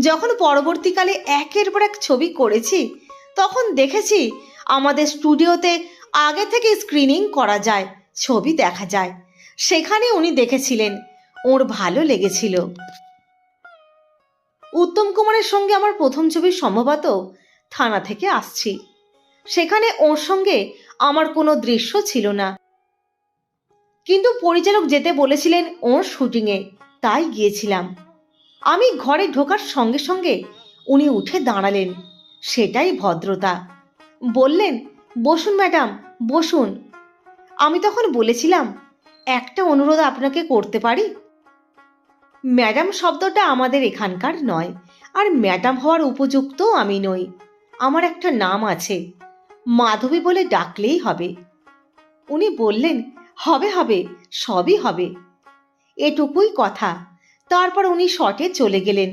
যখন পরবর্তীকালে একের পর এক ছবি করেছি, তখন দেখেছি আমাদের স্টুডিওতে আগে থেকে স্ক্রিনিং করা যায়, ছবি দেখা যায়। সেখানে উনি দেখেছিলেন, ওর ভালো লেগেছিল। উত্তম কুমারের সঙ্গে আমার প্রথম ছবি সম্ভবত থানা থেকে আসছি। সেখানে ওর সঙ্গে আমার কোনো দৃশ্য ছিল না। কিন্তু পরিচালক যেতে বলেছিলেন ওর শুটিংয়ে তাই গিয়েছিলাম। আমি ঘরে ঢোকার সঙ্গে সঙ্গে উনি উঠে দাঁড়ালেন। সেটাই ভদ্রতা। বললেন, বসুন ম্যাডাম, বসুন। আমি তখন বলেছিলাম, একটা অনুরোধ আপনাকে করতে পারি? ম্যাডাম শব্দটা আমাদের এখানকার নয়, আর ম্যাডাম হওয়ার উপযুক্ত আমি নই। আমার একটা নাম আছে, মাধবী বলে ডাকলেই হবে। উনি বললেন, হবে হবে, সবই হবে। এটুকুই কথা। তারপর উনি শটে চলে গেলেন।